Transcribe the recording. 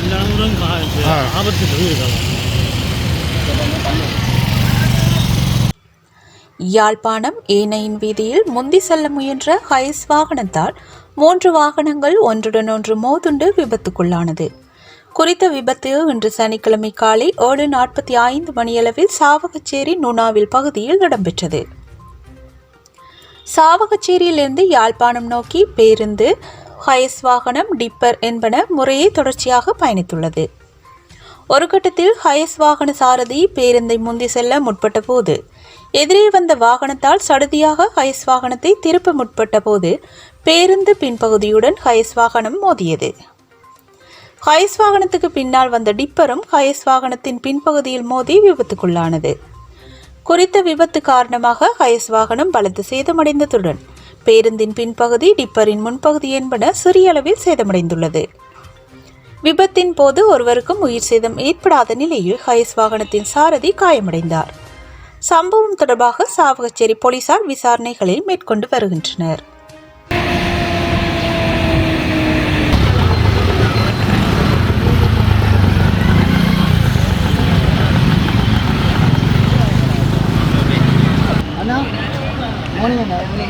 கா- ஆ. ஆபத்து யாழ்ப்பாணம் ஏனையின் வீதியில் முந்தி செல்ல முயன்ற ஹைஸ் வாகனத்தால் மூன்று வாகனங்கள் ஒன்றுடன் ஒன்று மோதுண்டு விபத்துக்குள்ளானது. குறித்த விபத்து இன்று சனிக்கிழமை காலை ஏழு நாற்பத்தி ஐந்து மணியளவில் சாவகச்சேரி நுணாவில் பகுதியில் இடம்பெற்றது. சாவகச்சேரியிலிருந்து யாழ்ப்பாணம் நோக்கி பேருந்து ஹயஸ் வாகனம் டிப்பர் என்பன முறையே தொடர்ச்சியாக பயணித்துள்ளது. ஒரு கட்டத்தில் ஹயஸ் வாகன சாரதி பேருந்தை முந்தி செல்ல முற்பட்ட போது எதிரே வந்த வாகனத்தால் சடுதியாக ஹயஸ் வாகனத்தை திருப்ப முற்பட்ட போது பேருந்து பின்பகுதியுடன் ஹயஸ் வாகனம் மோதியது. ஹயஸ் வாகனத்துக்கு பின்னால் வந்த டிப்பரும் ஹயஸ் வாகனத்தின் பின்பகுதியில் மோதி விபத்துக்குள்ளானது. குறித்த விபத்து காரணமாக ஹயஸ் வாகனம் பலத்து சேதமடைந்ததுடன் பேருந்தின் பின்பகுதி டிப்பரின் முன்பகுதி என்பன சிறிய அளவில் சேதமடைந்துள்ளது. விபத்தின் போது ஒருவருக்கும் உயிர் சேதம் ஏற்படாத நிலையில் ஹயஸ் வாகனத்தின் சாரதி காயமடைந்தார். சம்பவம் தொடர்பாக சாவகச்சேரி போலீசார் விசாரணைகளில் மேற்கொண்டு வருகின்றனர். ஒன்று மார்னிங்